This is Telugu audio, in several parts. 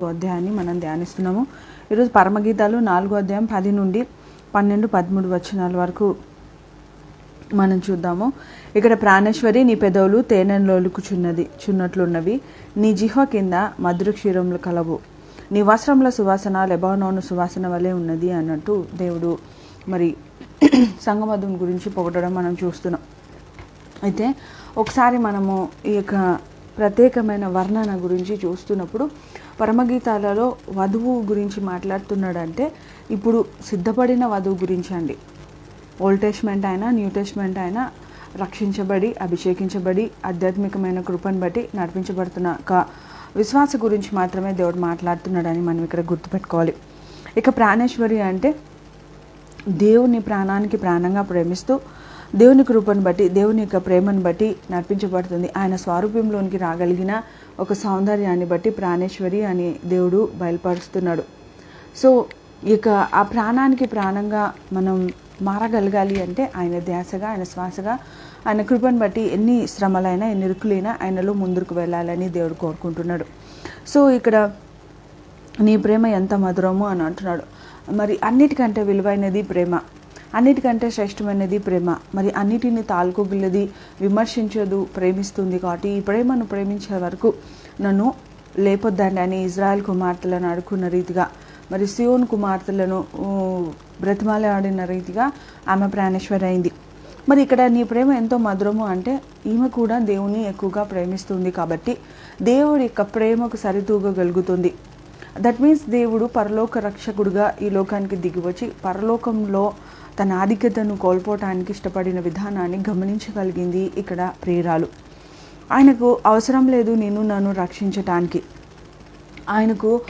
అధ్యాయాన్ని మనం ధ్యానిస్తున్నాము. ఈరోజు పరమగీతాలు నాలుగో అధ్యాయం పది నుండి పన్నెండు పదమూడు వచనాల వరకు మనం చూద్దాము. ఇక్కడ ప్రాణేశ్వరి నీ పెదవులు తేనెలోలుకుచున్నది చున్నట్లున్నవి. నీ జిహ్వ కింద మధుర క్షీరములు కలవు. నీ వస్త్రముల సువాసన లెబానోను సువాసన వలె ఉన్నది అన్నట్టు దేవుడు మరి సంగమధం గురించి పొగడడం మనం చూస్తున్నాం. అయితే ఒకసారి మనము ఈ యొక్క ప్రత్యేకమైన వర్ణన గురించి చూస్తున్నప్పుడు పరమగీతాలలో వధువు గురించి మాట్లాడుతున్నాడంటే ఇప్పుడు సిద్ధపడిన వధువు గురించి అండి. ఓల్డ్ టెస్ట్మెంట్ అయినా న్యూ టెస్ట్మెంట్ అయినా రక్షించబడి అభిషేకించబడి ఆధ్యాత్మికమైన కృపను బట్టి నడిపించబడుతున్న ఒక విశ్వాస గురించి మాత్రమే దేవుడు మాట్లాడుతున్నాడని మనం ఇక్కడ గుర్తుపెట్టుకోవాలి. ఇక ప్రాణేశ్వరి అంటే దేవుని ప్రాణానికి ప్రాణంగా ప్రేమిస్తూ దేవుని కృపను బట్టి దేవుని యొక్క ప్రేమను బట్టి నడిపించబడుతుంది. ఆయన స్వరూపంలోనికి రాగలిగిన ఒక సౌందర్యాన్ని బట్టి ప్రాణేశ్వరి అని దేవుడు బయలుపరుస్తున్నాడు. సో ఇక ఆ ప్రాణానికి ప్రాణంగా మనం మారగలగాలి అంటే ఆయన ధ్యాసగా ఆయన శ్వాసగా ఆయన కృపను బట్టి ఎన్ని శ్రమలైనా ఎన్ని ఇరుకులైనా ఆయనలో ముందుకు వెళ్ళాలని దేవుడు కోరుకుంటున్నాడు. సో ఇక్కడ నీ ప్రేమ ఎంత మధురము అని అంటున్నాడు. మరి అన్నిటికంటే విలువైనది ప్రేమ. అన్నిటికంటే శ్రేష్టమైనది ప్రేమ. మరి అన్నిటిని తాల్కోగిల్లది విమర్శించదు ప్రేమిస్తుంది కాబట్టి ఈ ప్రేమను ప్రేమించే వరకు నన్ను లేపొద్దండి అని ఇజ్రాయెల్ కుమార్తెలను అడుకున్న రీతిగా. మరి సియోన్ కుమార్తెలను బ్రతిమాలాడిన రీతిగా ఆమె ప్రాణేశ్వరి అయింది మరి ఇక్కడ నీ ప్రేమ ఎంతో మధురము అంటే ఈమె కూడా దేవుని ఎక్కువగా ప్రేమిస్తుంది కాబట్టి దేవుడి యొక్క ప్రేమకు సరితూగగలుగుతుంది. దట్ మీన్స్ దేవుడు పరలోక రక్షకుడుగా ఈ లోకానికి దిగివచ్చి పరలోకంలో తన ఆధిక్యతను కోల్పోవటానికి ఇష్టపడిన విధానాన్ని గమనించగలిగింది ఇక్కడ ప్రియురాలు. ఆయనకు అవసరం లేదు నేను నన్ను రక్షించటానికి. ఆయనకు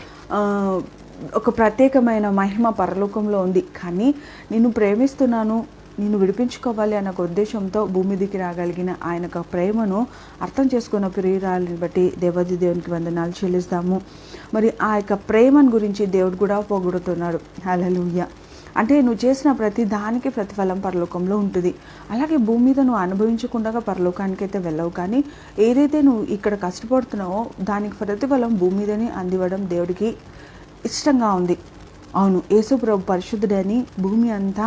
ఒక ప్రత్యేకమైన మహిమ పరలోకంలో ఉంది. కానీ నేను ప్రేమిస్తున్నాను నేను విడిపించుకోవాలి అన్న ఒక ఉద్దేశంతో భూమి దిగి రాగలిగిన ఆయన ప్రేమను అర్థం చేసుకున్న ప్రియురాలని బట్టి దేవాది దేవునికి వందనాలు చెల్లిస్తాము. మరి ఆ యొక్క ప్రేమను గురించి దేవుడు కూడా పొగుడుతున్నాడు. హల్లెలూయా. అంటే నువ్వు చేసిన ప్రతి దానికి ప్రతిఫలం పరలోకంలో ఉంటుంది. అలాగే భూమి మీద నువ్వు అనుభవించకుండా పరలోకానికి అయితే వెళ్ళవు. కానీ ఏదైతే నువ్వు ఇక్కడ కష్టపడుతున్నావో దానికి ప్రతిఫలం భూమి మీదనే అందివ్వడం దేవుడికి ఇష్టంగా ఉంది. అవును యేసుప్రభు పరిశుద్ధుడని భూమి అంతా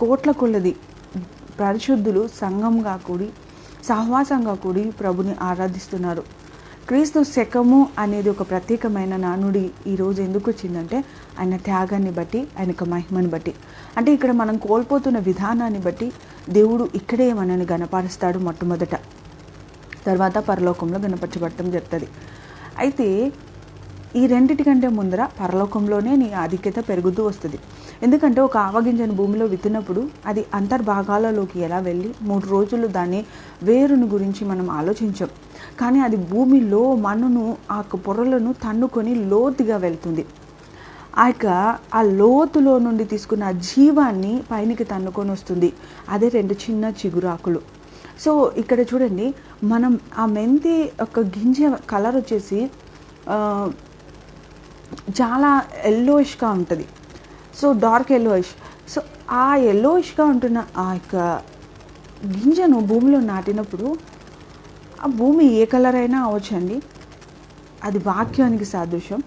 కోట్ల కొలది పరిశుద్ధులు సంఘంగా కూడి సహవాసంగా కూడి ప్రభుని ఆరాధిస్తున్నారు. క్రీస్తు శకము అనేది ఒక ప్రత్యేకమైన నానుడి ఈరోజు ఎందుకు వచ్చిందంటే ఆయన త్యాగాన్ని బట్టి ఆయన యొక్క మహిమని బట్టి. అంటే ఇక్కడ మనం కోల్పోతున్న విధానాన్ని బట్టి దేవుడు ఇక్కడే మనల్ని గనపరుస్తాడు మొట్టమొదట. తర్వాత పరలోకంలో గణపరచబడటం జరుగుతుంది. అయితే ఈ రెండిటికంటే ముందర పరలోకంలోనే నీ ఆధిక్యత పెరుగుతూ వస్తుంది. ఎందుకంటే ఒక ఆవగింజను భూమిలో విత్తినప్పుడు అది అంతర్భాగాలలోకి ఎలా వెళ్ళి మూడు రోజులు దాని వేరును గురించి మనం ఆలోచించాం. కానీ అది భూమిలో మన్నును ఆ పొరలను తన్నుకొని లోతుగా వెళ్తుంది. ఆ యొక్క ఆ లోతులో నుండి తీసుకున్న జీవాన్ని పైనికి తన్నుకొని వస్తుంది. అదే రెండు చిన్న చిగురాకులు. సో ఇక్కడ చూడండి మనం ఆ మెంతి ఒక గింజ కలర్ వచ్చేసి చాలా ఎల్లోయిష్గా ఉంటుంది. సో డార్క్ ఎల్లోయిష్ సో ఆ ఎల్లోయిష్గా ఉంటున్న ఆ యొక్క గింజను భూమిలో నాటినప్పుడు ఆ భూమి ఏ కలర్ అయినా అవచ్చండి అది వాక్యానికి సాదృశ్యం.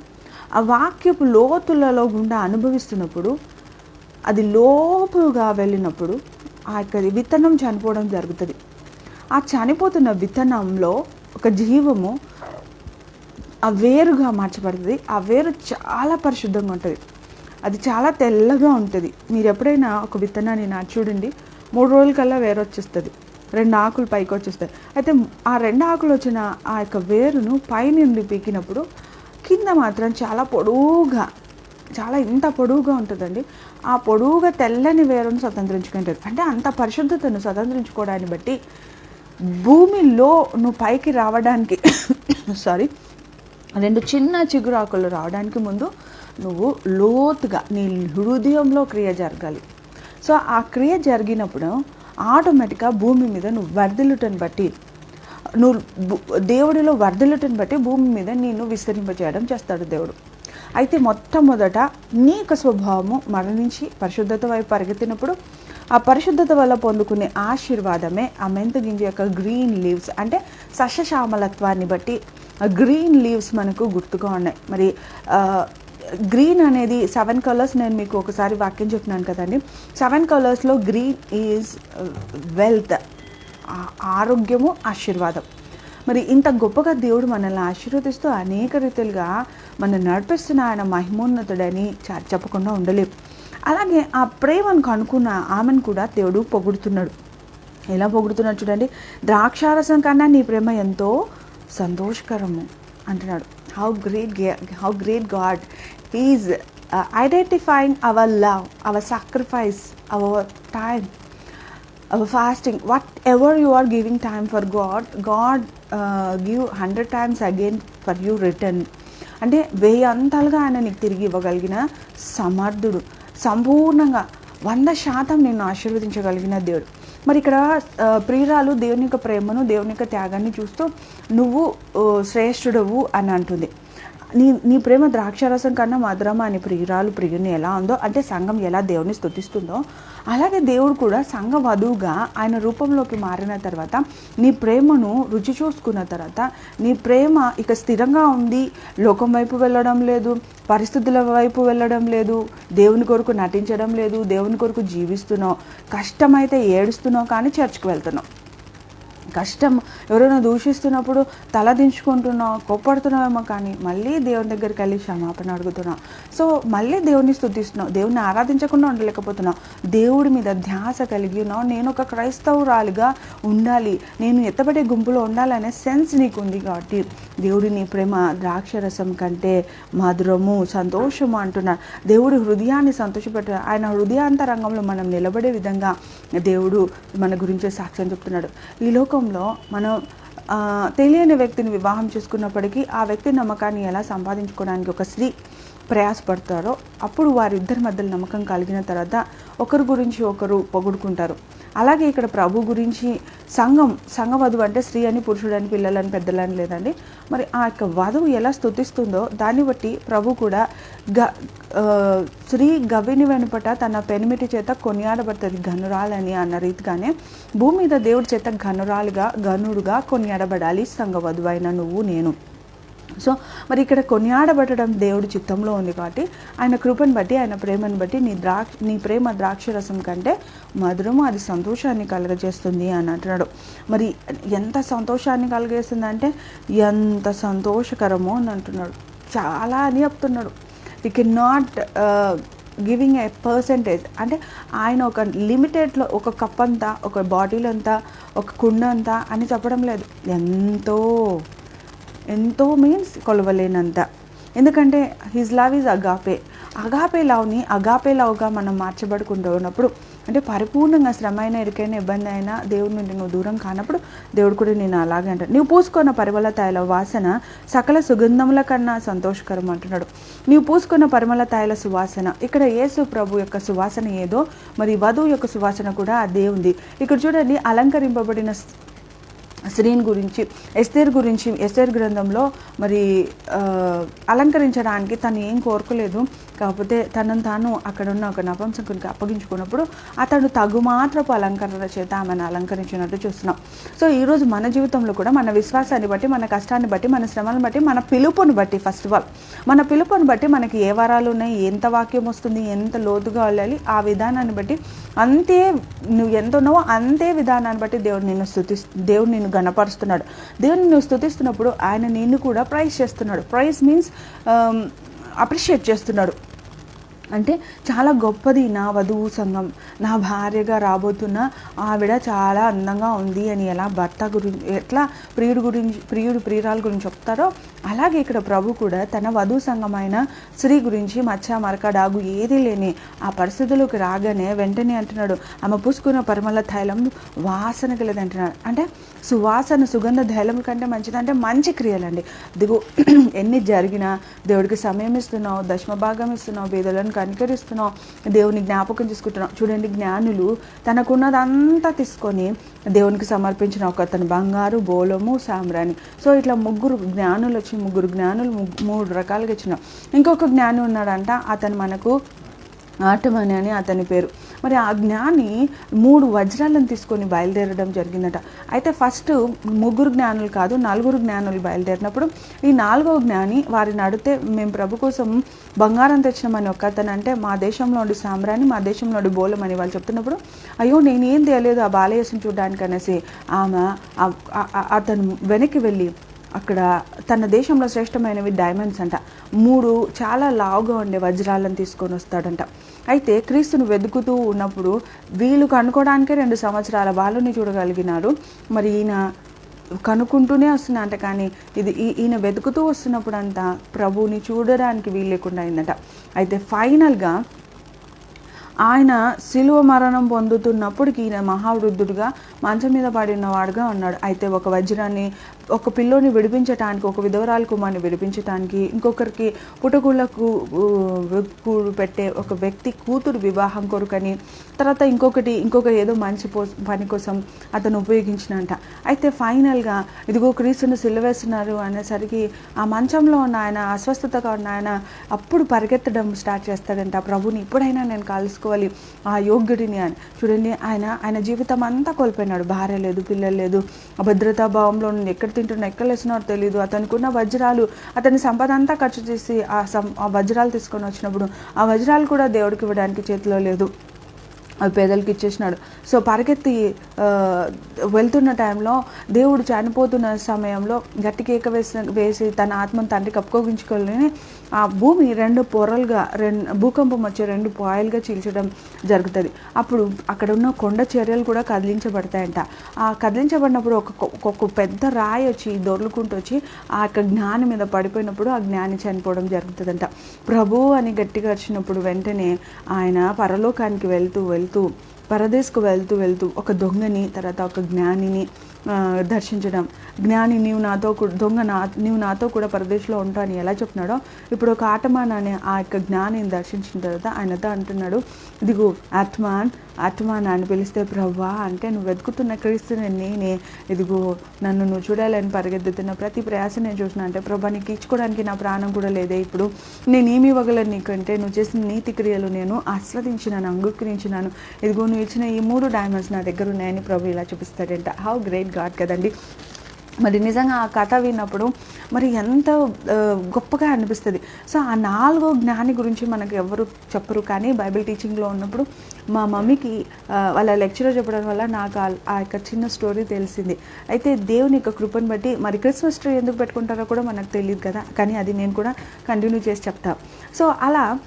ఆ వాక్యపు లోతులలో గుండా అనుభవిస్తున్నప్పుడు అది లోపుగా వెళ్ళినప్పుడు ఆ యొక్క విత్తనం చనిపోవడం జరుగుతుంది. ఆ చనిపోతున్న విత్తనంలో ఒక జీవము ఆ వేరుగా మార్చబడుతుంది. ఆ వేరు చాలా పరిశుద్ధంగా ఉంటుంది. అది చాలా తెల్లగా ఉంటుంది. మీరు ఎప్పుడైనా ఒక విత్తనాన్ని నాటి చూడండి. మూడు రోజుల కల్లా వేరు వచ్చేస్తుంది. రెండు ఆకులు పైకి వచ్చేస్తాయి. అయితే ఆ రెండు ఆకులు వచ్చిన ఆ యొక్క వేరును పైనుండి పీకినప్పుడు కింద మాత్రం చాలా పొడువుగా చాలా ఇంత పొడువుగా ఉంటుందండి. ఆ పొడువుగా తెల్లని వేరును స్వతంత్రించుకుంటారు అంటే అంత పరిశుద్ధతను స్వతంత్రించుకోవడాన్ని బట్టి భూమిలో నువ్వు పైకి రావడానికి సారీ రెండు చిన్న చిగురాకులు రావడానికి ముందు నువ్వు లోతుగా నీ హృదయంలో క్రియ జరగాలి. సో ఆ క్రియ జరిగినప్పుడు ఆటోమేటిక్గా భూమి మీద నువ్వు వర్ధిల్లుటని బట్టి నువ్వు దేవుడిలో వర్ధిల్లుటని బట్టి భూమి మీద నిన్ను విస్తరింపజేయడం చేస్తాడు దేవుడు. అయితే మొట్టమొదట నీ యొక్క స్వభావము మరణించి పరిశుద్ధత వైపు పరిగెత్తినప్పుడు ఆ పరిశుద్ధత వల్ల పొందుకునే ఆశీర్వాదమే ఆ మెంతు గింజ యొక్క గ్రీన్ లీవ్స్ అంటే సస్యశ్యామలత్వాన్ని బట్టి గ్రీన్ లీవ్స్ మనకు గుర్తుగా ఉన్నాయి. మరి గ్రీన్ అనేది సెవెన్ కలర్స్ నేను మీకు ఒకసారి వాక్యం చెప్పినాను కదండి. సెవెన్ కలర్స్లో గ్రీన్ ఈజ్ వెల్త్ ఆరోగ్యము ఆశీర్వాదం. మరి ఇంత గొప్పగా దేవుడు మనల్ని ఆశీర్వదిస్తూ అనేక రీతిలుగా మనం నడిపిస్తున్న ఆయన మహిమోన్నతుడని చ- చెప్పకుండా ఉండలేం. అలాగే ఆ ప్రేమను కనుక్కున్న ఆమెను కూడా దేవుడు పొగుడుతున్నాడు. ఎలా పొగుడుతున్నాడు చూడండి. ద్రాక్షారసం కన్నా నీ ప్రేమ ఎంతో సంతోషకరము అంటున్నాడు. How great how great God is identifying our love our sacrifice our time our fasting. Whatever you are giving time for god god uh, give 100 times again for you return అంటే వెయ్యి అంతాలుగా ఆయన నీకు తిరిగి ఇవ్వగలిగిన సమర్థుడు. సంపూర్ణంగా వంద శాతం నిన్ను ఆశీర్వదించగలిగిన దేవుడు. మరి ఇక్కడ ప్రియురాలు దేవుని యొక్క ప్రేమను దేవుని యొక్క త్యాగాన్ని చూస్తూ నువ్వు శ్రేష్ఠుడవు అని అంటుంది. నీ నీ ప్రేమ ద్రాక్షారసం కన్నా మధురమా అని ప్రియురాలు ప్రియుని ఎలా ఉందో అంటే సంఘం ఎలా దేవుని స్తుతిస్తుందో అలాగే దేవుడు కూడా సంఘ వధువుగా ఆయన రూపంలోకి మారిన తర్వాత నీ ప్రేమను రుచి చూసుకున్న తర్వాత నీ ప్రేమ ఇక స్థిరంగా ఉంది లోకం వైపు వెళ్ళడం లేదు పరిస్థితుల వైపు వెళ్ళడం లేదు దేవుని కొరకు నటించడం లేదు దేవుని కొరకు జీవిస్తున్నావు కష్టమైతే ఏడుస్తున్నావు కానీ చర్చ్కి వెళ్తున్నావు. కష్టం. ఎవరైనా దూషిస్తున్నప్పుడు తల దించుకుంటున్నావు కోప్పడుతున్నావేమో కానీ మళ్ళీ దేవుని దగ్గరికి వెళ్ళి క్షమాపణ అడుగుతున్నావు. సో మళ్ళీ దేవుని స్థుతిస్తున్నావు దేవుని ఆరాధించకుండా ఉండలేకపోతున్నావు. దేవుడి మీద ధ్యాస కలిగి ఉన్నావు. నేను ఒక క్రైస్తవురాలిగా ఉండాలి. నేను ఎత్తబడే గుంపులో ఉండాలనే సెన్స్ నీకు ఉంది కాబట్టి దేవుడి నీ ప్రేమ ద్రాక్షరసం కంటే మధురము సంతోషము అంటున్నాడు. దేవుడి హృదయాన్ని సంతోషపెట్ట ఆయన హృదయాంతరంగంలో మనం నిలబడే విధంగా దేవుడు మన గురించి సాక్ష్యం చెప్తున్నాడు. ఈ లోకంలో మనం తెలియని వ్యక్తిని వివాహం చేసుకున్నప్పటికీ ఆ వ్యక్తి నమ్మకాన్ని ఎలా సంపాదించుకోవడానికి ఒక స్త్రీ ప్రయాసపడతారో అప్పుడు వారిద్దరి మధ్యలో నమ్మకం కలిగిన తర్వాత ఒకరి గురించి ఒకరు పొగుడుకుంటారు. అలాగే ఇక్కడ ప్రభు గురించి సంఘం సంఘ వధువు అంటే స్త్రీ అని పురుషుడని పిల్లలని పెద్దలని లేదండి. మరి ఆ యొక్క వధువు ఎలా స్తుతిస్తుందో దాన్ని బట్టి ప్రభు కూడా గ స్త్రీ గవిని వెనుపట తన పెనిమిటి చేత కొనియాడబడుతుంది. గనురాలని అన్న రీతిగానే భూమి మీద దేవుడి చేత గనురాలుగా గనుడుగా కొనియాడబడాలి సంఘ వధువైన నువ్వు నేను. సో మరి ఇక్కడ కొనియాడబడడం దేవుడి చిత్తంలో ఉంది కాబట్టి ఆయన కృపను బట్టి ఆయన ప్రేమను బట్టి నీ ద్రాక్ష నీ ప్రేమ ద్రాక్ష రసం కంటే మధురము అది సంతోషాన్ని కలుగజేస్తుంది అని అంటున్నాడు. మరి ఎంత సంతోషాన్ని కలుగజేస్తుంది అంటే ఎంత సంతోషకరమో అని అంటున్నాడు. చాలా అని చెప్తున్నాడు. You can not giving a percentage అంటే ఆయన ఒక లిమిటెడ్లో ఒక కప్ అంతా ఒక బాటిల్ అంతా ఒక కుండ అంతా అని చెప్పడం లేదు. ఎంతో ఎంతో మీన్స్ కొలవలేనంత. ఎందుకంటే his love is agape agape లవ్ని అగాపే లవ్గా మనం మార్చబడుకుంటూ ఉన్నప్పుడు అంటే పరిపూర్ణంగా శ్రమ అయినా ఇరుకైన ఇబ్బంది అయినా దేవుడి నుండి నువ్వు దూరం కానప్పుడు దేవుడు కూడా నేను అలాగే అంటాడు. నువ్వు పూసుకున్న పరిమళ తైల వాసన సకల సుగంధముల కన్నా సంతోషకరం అంటున్నాడు. నీవు పూసుకున్న పరిమళ తైల సువాసన ఇక్కడ యేసు ప్రభు యొక్క సువాసన ఏదో మరి వధువు యొక్క సువాసన కూడా అదే ఉంది. ఇక్కడ చూడండి అలంకరింపబడిన స్త్రీని గురించి ఎస్తేర్ గురించి ఎస్తేర్ గ్రంథంలో మరి అలంకరించడానికి తను ఏం కోరుకోలేదు. కాకపోతే తనను తాను అక్కడ ఉన్న ఒక నపంసకునికి అప్పగించుకున్నప్పుడు అతడు తగుమాత్రపు అలంకరణ చేత ఆమెను అలంకరించినట్టు చూస్తున్నాం. సో ఈరోజు మన జీవితంలో కూడా మన విశ్వాసాన్ని బట్టి మన కష్టాన్ని బట్టి మన శ్రమలను బట్టి మన పిలుపుని బట్టి ఫస్ట్ ఆఫ్ ఆల్ మన పిలుపుని బట్టి మనకి ఏ వరాలు ఉన్నాయి ఎంత వాక్యం వస్తుంది ఎంత లోతుగా వెళ్ళాలి ఆ విధానాన్ని బట్టి అంతే నువ్వు ఎంత ఉన్నావో అంతే విధానాన్ని బట్టి దేవుడు నిన్ను స్థుతి దేవుడు నిన్ను గణపరుస్తున్నాడు దేవుని నువ్వు స్థుతిస్తున్నప్పుడు ఆయన నిన్ను కూడా ప్రైజ్ చేస్తున్నాడు. ప్రైజ్ మీన్స్ అప్రిషియేట్ చేస్తున్నాడు. అంటే చాలా గొప్పది నా వధువు సంఘం. నా భార్యగా రాబోతున్న ఆవిడ చాలా అందంగా ఉంది అని ఎలా భర్త గురించి ఎట్లా ప్రియుడు గురించి ప్రియుడు ప్రియురాల గురించి చెప్తారో అలాగే ఇక్కడ ప్రభు కూడా తన వధువు సంఘమైన స్త్రీ గురించి మచ్చ మరక డాగు ఏదీ లేని ఆ పరిస్థితులకు రాగానే వెంటనే అంటున్నాడు ఆమె పూసుకున్న పరిమళ తైలం వాసన కలదంటున్నాడు అంటే సువాసన సుగంధ తైలం కంటే మంచిదంటే మంచి క్రియలండి. దిగు ఎన్ని జరిగినా దేవుడికి సమయం ఇస్తున్నావు దశమ భాగం ఇస్తున్నావు పేదలను కనికరిస్తున్నావు దేవుని జ్ఞాపకం చేసుకుంటున్నావు. చూడండి జ్ఞానులు తనకున్నదంతా తీసుకొని దేవునికి సమర్పించిన ఒక అతను బంగారు బోలము సామ్రాణి సో ఇట్లా ముగ్గురు జ్ఞానులు వచ్చి ముగ్గురు జ్ఞానులు మూడు రకాలుగా ఇచ్చిన. ఇంకొక జ్ఞాని ఉన్నాడంట అతను మనకు ఆటమని అని అతని పేరు. మరి ఆ జ్ఞాని మూడు వజ్రాలను తీసుకొని బయలుదేరడం జరిగిందట. అయితే ఫస్ట్ ముగ్గురు జ్ఞానులు కాదు నలుగురు జ్ఞానులు బయలుదేరినప్పుడు ఈ నాలుగవ జ్ఞాని వారిని అడిగితే మేము ప్రభు కోసం బంగారం తెచ్చినామని ఒక అతను అంటే మా దేశంలో ఉండి మా దేశంలో బోలం అని వాళ్ళు చెప్తున్నప్పుడు అయ్యో నేనేం తెలియదు ఆ బాలయేసుని చూడడానికి అనేసి ఆమె అతను వెనక్కి వెళ్ళి అక్కడ తన దేశంలో శ్రేష్టమైనవి డైమండ్స్ అంట. మూడు చాలా లావుగా ఉండే వజ్రాలను తీసుకొని వస్తాడంట. అయితే క్రీస్తును వెతుకుతూ ఉన్నప్పుడు వీళ్ళు కనుకోవడానికే రెండు సంవత్సరాల బాలుని చూడగలిగినారు మరి ఈయన కనుక్కుంటూనే వస్తున్నా అంట కానీ ఇది ఈ- ఈయన వెతుకుతూ వస్తున్నప్పుడు అంతా ప్రభువుని చూడడానికి వీలు లేకుండా అయిందట. అయితే ఫైనల్గా ఆయన శిలువ మరణం పొందుతున్నప్పటికీ ఈయన మహావృద్ధుడుగా మంచం మీద పడిన వాడుగా ఉన్నాడు. అయితే ఒక వజ్రాన్ని ఒక పిల్లోని విడిపించటానికి ఒక విధవరాలు కుమార్ని విడిపించటానికి ఇంకొకరికి పుటకుళ్ళకు కూడు పెట్టే ఒక వ్యక్తి కూతురు వివాహం కొరకని తర్వాత ఇంకొకటి ఇంకొక ఏదో మంచి పో పని కోసం అతను ఉపయోగించినంట. అయితే ఫైనల్గా ఇదిగో క్రీస్తును సిలువేస్తున్నారు అనేసరికి ఆ మంచంలో ఉన్న ఆయన అస్వస్థతగా ఉన్న ఆయన అప్పుడు పరిగెత్తడం స్టార్ట్ చేస్తాడంట. ప్రభుని ఇప్పుడైనా నేను కలుసుకోవాలి ఆ యోగ్యుడిని అని. చూడండి ఆయన ఆయన జీవితం అంతా కోల్పోయినాడు. భార్య లేదు పిల్లలు లేదు ఆ భద్రతా భావంలో ఎక్కడ తింటున్న ఎక్కడ లేస్తున్నారో తెలియదు అతనికి ఉన్న వజ్రాలు అతని సంపద అంతా ఖర్చు చేసి ఆ సం ఆ వజ్రాలు తీసుకొని వచ్చినప్పుడు ఆ వజ్రాలు కూడా దేవుడికి ఇవ్వడానికి చేతిలో లేదు. అవి పేదలకు ఇచ్చేసినాడు. సో పరిగెత్తి వెళ్తున్న టైంలో దేవుడు చనిపోతున్న సమయంలో గట్టి కేక వేసిన వేసి తన ఆత్మను తండ్రికి అప్పుకోగించుకొని ఆ భూమి రెండు పొరలుగా రెండు భూకంపం వచ్చే రెండు పాయలుగా చీల్చడం జరుగుతుంది. అప్పుడు అక్కడ ఉన్న కొండ చర్యలు కూడా కదిలించబడతాయంట. ఆ కదిలించబడినప్పుడు ఒక ఒక పెద్ద రాయి వచ్చి దొర్లుకుంటూ వచ్చి ఆ యొక్క జ్ఞాని మీద పడిపోయినప్పుడు ఆ జ్ఞాని చనిపోవడం జరుగుతుందంట. ప్రభు అని గట్టిగా వచ్చినప్పుడు వెంటనే ఆయన పరలోకానికి వెళ్తూ వెళ్తూ పరదేశ్కు వెళ్తూ వెళ్తూ ఒక దొంగని తర్వాత ఒక జ్ఞానిని దర్శించడం. జ్ఞాని నీవు నాతో దొంగ నా నీవు నాతో కూడా పరదేశంలో ఉంటావు అని ఎలా చెప్తున్నాడో. ఇప్పుడు ఒక ఆటమాన్ అనే ఆ యొక్క జ్ఞానిని దర్శించిన తర్వాత ఆయనతో అంటున్నాడు ఇదిగో ఆత్మాన్ ఆత్మాన్ అని పిలిస్తే ప్రవ్వా అంటే నువ్వు వెతుకుతున్న క్రీస్తుని నేనే. ఇదిగో నన్ను నువ్వు చూడాలని పరిగెత్తుతున్న ప్రతి ప్రయాస నేను చూసిన అంటే ప్రభా నీకు ఇచ్చుకోవడానికి నా ప్రాణం కూడా లేదే. ఇప్పుడు నేనేమి ఇవ్వగలను నీకంటే? నువ్వు చేసిన నీతి క్రియలు నేను ఆస్వాదించినాను అంగీకరించినాను. ఇదిగో నువ్వు ఇచ్చిన ఈ మూడు డైమండ్స్ నా దగ్గర ఉన్నాయని ప్రభు ఇలా చూపిస్తాడంట. హౌ గ్రేట్ గాడ్ కదండి. మరి నిజంగా ఆ కథ విన్నప్పుడు మరి ఎంత గొప్పగా అనిపిస్తుంది. సో ఆ నాలుగో జ్ఞాని గురించి మనకు ఎవరు చెప్పరు కానీ బైబిల్ టీచింగ్లో ఉన్నప్పుడు మా మమ్మీకి వాళ్ళ లెక్చరర్ చెప్పడం వల్ల నాకు ఆ- యొక్క చిన్న స్టోరీ తెలిసింది. అయితే దేవుని యొక్క కృపను బట్టి మరి క్రిస్మస్ ట్రీ ఎందుకు పెట్టుకుంటారో కూడా మనకు తెలియదు కదా కానీ అది నేను కూడా కంటిన్యూ చేసి చెప్తా. సో అలా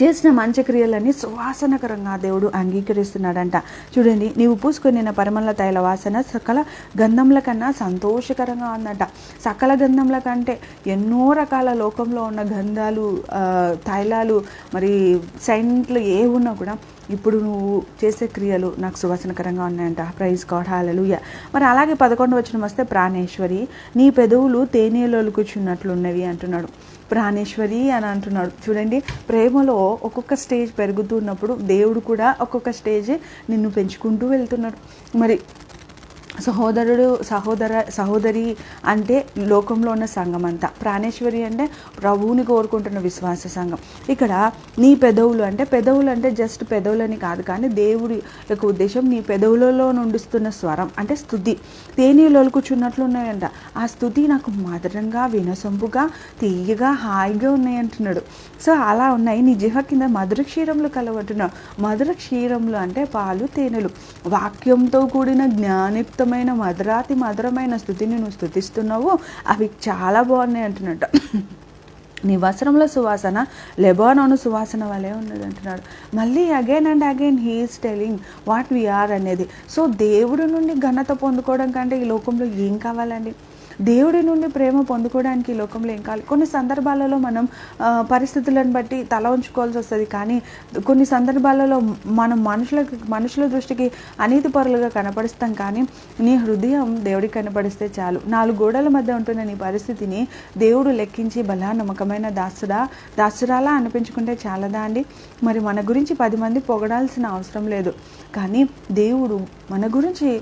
చేసిన మంచి సువాసనకరంగా దేవుడు అంగీకరిస్తున్నాడంట. చూడండి నీవు పూసుకొనిన పరిమళ తైల వాసన సకల గంధంల కన్నా సంతోషకరంగా ఉందంట. సకల గంధంల కంటే ఎన్నో రకాల లోకంలో ఉన్న గంధాలు తైలాలు మరి సైంట్లు ఏ ఉన్నా కూడా ఇప్పుడు నువ్వు చేసే క్రియలు నాకు సువాసనకరంగా ఉన్నాయంట. ప్రైజ్ గాడ్ హాలలుయ మరి అలాగే పదకొండు వచ్చిన వస్తే ప్రాణేశ్వరి నీ పెదవులు తేనెలోలుకుచున్నట్లున్నవి అంటున్నాడు. ప్రాణేశ్వరి అని అంటున్నాడు. చూడండి ప్రేమలో ఒక్కొక్క స్టేజ్ పెరుగుతున్నప్పుడు దేవుడు కూడా ఒక్కొక్క స్టేజ్ నిన్ను పెంచుకుంటూ వెళ్తున్నాడు. మరి సహోదరుడు సహోదర సహోదరి అంటే లోకంలో ఉన్న సంఘం అంతా ప్రాణేశ్వరి అంటే ప్రభువుని కోరుకుంటున్న విశ్వాస సంఘం. ఇక్కడ నీ పెదవులు అంటే పెదవులు అంటే జస్ట్ పెదవులని కాదు కానీ దేవుడి యొక్క ఉద్దేశం నీ పెదవులలో నుండిస్తున్న స్వరం అంటే స్థుతి. తేనీలోలు కూర్చున్నట్లు ఉన్నాయంట ఆ స్థుతి నాకు మధురంగా వినసొంపుగా తీయగా హాయిగా ఉన్నాయి అంటున్నాడు సో అలా ఉన్నాయి. నీ జిహ కింద మధుర క్షీరములు కలవంటున్నావు మధుర క్షీరములు అంటే పాలు తేనెలు. వాక్యంతో కూడిన అద్భుతమైన మధురాతి మధురమైన స్థుతిని నువ్వు స్థుతిస్తున్నావు. అవి చాలా బాగున్నాయి అంటున్నట్టు. నీ వస్త్రంలో సువాసన లెబానోను సువాసన వలె ఉన్నది అంటున్నాడు. మళ్ళీ again and again he is telling what we are అనేది. సో దేవుడి నుండి ఘనత పొందుకోవడం కంటే ఈ లోకంలో ఏం కావాలండి? దేవుడి నుండి ప్రేమ పొందుకోవడానికి ఈ లోకంలో ఏం కావాలి? కొన్ని సందర్భాలలో మనం పరిస్థితులను బట్టి తల ఉంచుకోవాల్సి వస్తుంది. కానీ కొన్ని సందర్భాలలో మనం మనుషులకు మనుషుల దృష్టికి అనీతి పరులుగా కనపడిస్తాం కానీ నీ హృదయం దేవుడికి కనపడిస్తే చాలు. నాలుగు గోడల మధ్య ఉంటున్న నీ పరిస్థితిని దేవుడు లెక్కించి బలా నమ్మకమైన దాసుడా దాసురాలా అనిపించుకుంటే చాలదా అండి? మరి మన గురించి పది మంది పొగడాల్సిన అవసరం లేదు. కానీ దేవుడు మన గురించి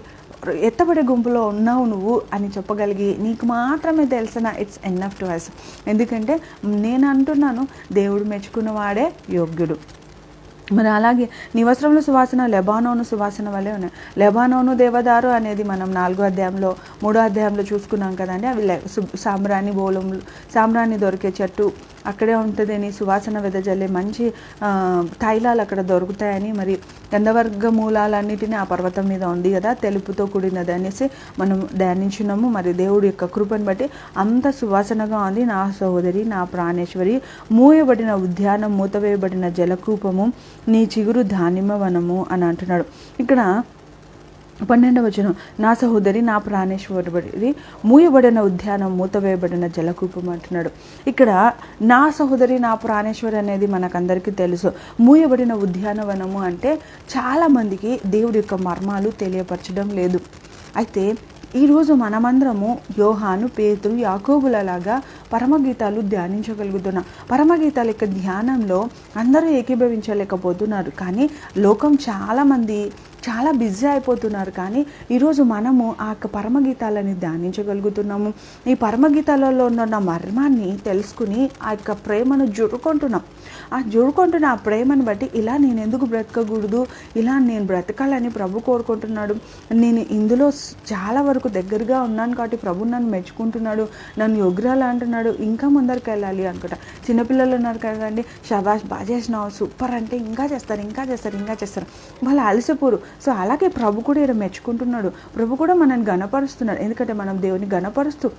ఎత్తబడే గుంపులో ఉన్నావు నువ్వు అని చెప్పగలిగి నీకు మాత్రమే తెలిసిన ఇట్స్ ఎన్ఎఫ్ టు అస్ ఎందుకంటే నేను అంటున్నాను దేవుడు మెచ్చుకున్నవాడే యోగ్యుడు. మరి అలాగే నీ సువాసన లెబానోను సువాసన వలె ఉన్నాయి లెబానోను దేవదారు అనేది మనం నాలుగో అధ్యాయంలో మూడో అధ్యాయంలో చూసుకున్నాం కదండి. అవి లె- సు- సాంబ్రాణి బోలం సాంబ్రాణి దొరికే చెట్టు. అక్కడే ఉంటుందని సువాసన వెదజల్లే మంచి తైలాలు అక్కడ దొరుకుతాయని మరి గంధవర్గ మూలాలన్నిటినీ ఆ పర్వతం మీద ఉంది కదా తెలుపుతో కూడినది అనేసి మనం ధ్యానించినాము మరి దేవుడి యొక్క కృపను బట్టి అంత సువాసనగా ఉంది నా సహోదరి నా ప్రాణేశ్వరి. మూయబడిన ఉద్యానం మూతవేయబడిన జలకూపము నీ చిగురు ధాన్యమ వనము అని అంటున్నాడు. ఇక్కడ పన్నెండవ వచనం నా సహోదరి నా ప్రాణేశ్వరి మూయబడిన ఉద్యానం మూతవేయబడిన జలకూపం అంటున్నాడు. ఇక్కడ నా సహోదరి నా ప్రాణేశ్వరి అనేది మనకందరికీ తెలుసు. మూయబడిన ఉద్యానవనము అంటే చాలామందికి దేవుడి యొక్క మర్మాలు తెలియపరచడం లేదు. అయితే ఈరోజు మనమందరము యోహాను పేతురు యాకోబులలాగా పరమగీతాలు ధ్యానించగలుగుతున్నాం. పరమగీతాల యొక్క ధ్యానంలో అందరూ ఏకీభవించలేకపోతున్నారు. కానీ లోకం చాలామంది చాలా బిజీ అయిపోతున్నారు. కానీ ఈరోజు మనము ఆ యొక్క పరమగీతాలని ధ్యానించగలుగుతున్నాము. ఈ పరమగీతాలలో ఉన్న మర్మాన్ని తెలుసుకుని ఆ యొక్క ప్రేమను జుడుకుంటున్నాం ఆ జుడుకుంటున్న ఆ ప్రేమను బట్టి ఇలా నేను ఎందుకు బ్రతకకూడదు? ఇలా నేను బ్రతకాలని ప్రభు కోరుకుంటున్నాడు. నేను ఇందులో చాలా వరకు దగ్గరగా ఉన్నాను కాబట్టి ప్రభు నన్ను మెచ్చుకుంటున్నాడు. నన్ను యోగ్రాలు అంటున్నాడు. ఇంకా ముందరికి వెళ్ళాలి అనుకుంటా. చిన్నపిల్లలు ఉన్నారు కదండి. షబాష్ బాగా చేసినావు సూపర్ అంటే ఇంకా చేస్తారు ఇంకా చేస్తారు ఇంకా చేస్తారు. వాళ్ళు అలసిపోరు. సో అలాగే ప్రభు కూడా ఇక్కడ మెచ్చుకుంటున్నాడు. ప్రభు కూడా మనల్ని గణపరుస్తున్నాడు ఎందుకంటే మనం దేవుని గణపరుస్తూ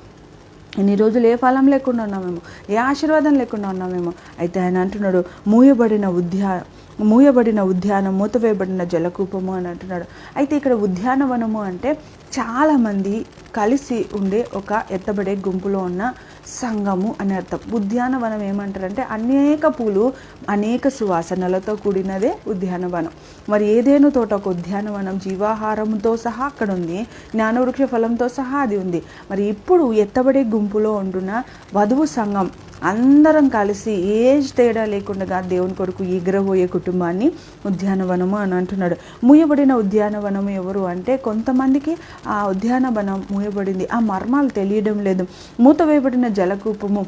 ఇన్ని రోజులు ఏ ఫలం లేకుండా ఉన్నామేమో ఏ ఆశీర్వాదం లేకుండా ఉన్నామేమో. అయితే ఆయన అంటున్నాడు మూయబడిన ఉద్యా మూయబడిన ఉద్యానం మూతవేయబడిన జలకూపము అని అంటున్నాడు. అయితే ఇక్కడ ఉద్యానవనము అంటే చాలామంది కలిసి ఉండే ఒక ఎత్తబడే గుంపులో ఉన్న సంఘము అని అర్థం. ఉద్యానవనం ఏమంటారంటే అనేక పూలు అనేక సువాసనలతో కూడినదే ఉద్యానవనం. మరి ఏదేను తోట ఒక ఉద్యానవనం? జీవాహారంతో సహా అక్కడ ఉంది జ్ఞానవృక్ష ఫలంతో సహా అది ఉంది. మరి ఇప్పుడు ఎత్తబడే గుంపులో ఉంటున్న వధువు సంఘం అందరం కలిసి ఏజ్ తేడా లేకుండా దేవుని కొరకు ఎగిరబోయే కుటుంబాన్ని ఉద్యానవనము అని అంటున్నాడు. మూయబడిన ఉద్యానవనము ఎవరు అంటే కొంతమందికి ఆ ఉద్యానవనం మూయబడింది. ఆ మర్మాలు తెలియడం లేదు. మూత వేయబడిన జలకూపము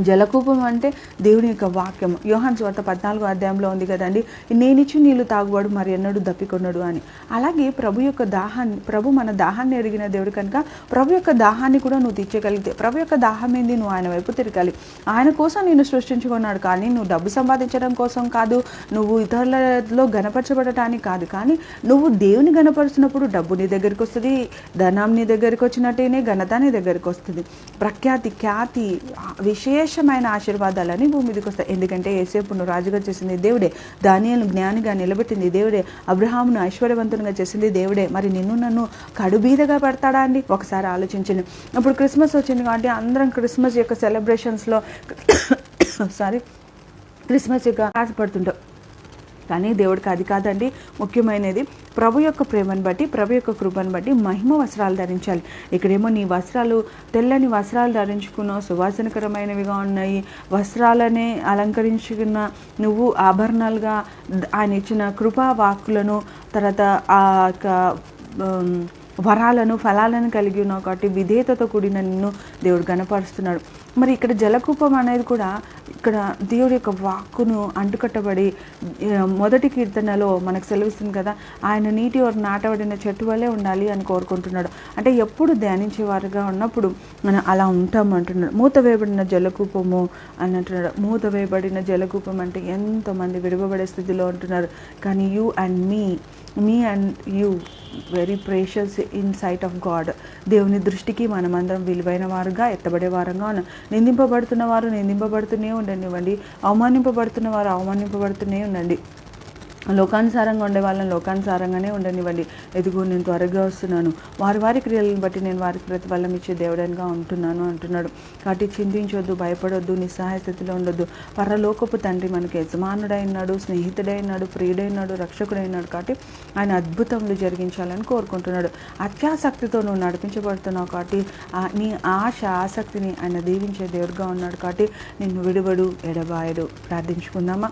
జలకూపం అంటే దేవుని యొక్క వాక్యం. యోహాన్ స్వార్త పద్నాలుగో అధ్యాయంలో ఉంది కదండి. నేనిచ్చి నీళ్ళు తాగువాడు మరి ఎన్నడు దప్పికొన్నాడు అని. అలాగే ప్రభు యొక్క దాహాన్ని ప్రభు మన దాహాన్ని ఎరిగిన దేవుడు కనుక ప్రభు యొక్క దాహాన్ని కూడా నువ్వు తీర్చగలిగితే ప్రభు యొక్క దాహం ఏంది? నువ్వు ఆయన వైపు తిరగాలి. ఆయన కోసం నేను సృష్టించుకున్నాడు కానీ నువ్వు డబ్బు సంపాదించడం కోసం కాదు నువ్వు ఇతరులలో గనపరచబడటానికి కాదు. కానీ నువ్వు దేవుని గనపరుస్తున్నప్పుడు డబ్బు నీ దగ్గరికి వస్తుంది ధనం నీ దగ్గరికి వచ్చినట్టేనే ఘనత నీ దగ్గరికి వస్తుంది. ప్రఖ్యాతి ఖ్యాతి విషయ విశేషమైన ఆశీర్వాదాలని భూమి మీదకి వస్తాయి ఎందుకంటే ఏసేపు నువ్వు రాజుగా చేసింది దేవుడే. దానియలను జ్ఞానిగా నిలబెట్టింది దేవుడే. అబ్రహామును ఐశ్వర్యవంతునిగా చేసింది దేవుడే. మరి నిన్ను నన్ను కడుబీదగా పెడతాడా అండి? ఒకసారి ఆలోచించండి. ఇప్పుడు క్రిస్మస్ వచ్చింది కాబట్టి అందరం క్రిస్మస్ యొక్క సెలబ్రేషన్స్లో సారీ క్రిస్మస్ యొక్క ఆశపడుతుంటాం. కానీ దేవుడికి అది కాదండి. ముఖ్యమైనది ప్రభు యొక్క ప్రేమను బట్టి ప్రభు యొక్క కృపను బట్టి మహిమ వస్త్రాలు ధరించాలి. ఇక్కడేమో నీ వస్త్రాలు తెల్లని వస్త్రాలు ధరించుకున్నావు సువాసనకరమైనవిగా ఉన్నాయి. వస్త్రాలనే అలంకరించుకున్న నువ్వు ఆభరణాలుగా ఆయన ఇచ్చిన కృపా వాక్కులను తర్వాత ఆ యొక్క వరాలను ఫలాలను కలిగి ఉన్నావు కాబట్టి విధేయతతో కూడిన నిన్ను దేవుడు గనపరుస్తున్నాడు మరి ఇక్కడ జలకూపం అనేది కూడా ఇక్కడ దేవుడి యొక్క వాక్కును అంటుకట్టబడి మొదటి కీర్తనలో మనకు సెలవిస్తుంది కదా ఆయన నీటి వారు నాటబడిన చెట్టు వల్లే ఉండాలి అని కోరుకుంటున్నాడు. అంటే ఎప్పుడు ధ్యానించేవారుగా ఉన్నప్పుడు మనం అలా ఉంటాం అంటున్నాడు. మూత వేయబడిన జలకూపము అని అంటున్నాడు. మూత వేయబడిన జలకూపం అంటే ఎంతోమంది విడవబడే స్థితిలో ఉంటున్నారు. కానీ you and me me and you very precious in sight of God దేవుని దృష్టికి మనమందరం విలువైన వారుగా ఎత్తబడే వారంగా ఉన్నాం. నిందింపబడుతున్న వారు నిందింపబడుతూనే ఉండనివ్వండి అవమానింపబడుతున్న వారు అవమానింపబడుతూనే ఉండండి. లోకానుసారంగా ఉండే వాళ్ళని లోకానుసారంగానే ఉండనివ్వండి. ఎదుగు నేను త్వరగా వస్తున్నాను. వారి వారి క్రియలను బట్టి నేను వారికి ప్రతిఫలం ఇచ్చే దేవుడనిగా ఉంటున్నాను అంటున్నాడు. కాబట్టి చింతించొద్దు భయపడొద్దు నిస్సహాయ స్థితిలో ఉండొద్దు. పరలోకపు తండ్రి మనకి యజమానుడైనాడు స్నేహితుడైనాడు ప్రియుడైనాడు రక్షకుడైనాడు కాబట్టి ఆయన అద్భుతములు జరిగించాలని కోరుకుంటున్నాడు. అత్యాసక్తితో నువ్వు నడిపించబడుతున్నావు కాబట్టి ఆ నీ ఆశ ఆసక్తిని ఆయన దీవించే దేవుడుగా ఉన్నాడు కాబట్టి నిన్ను విడువడు ఎడబాయడు. ప్రార్థించుకుందామా?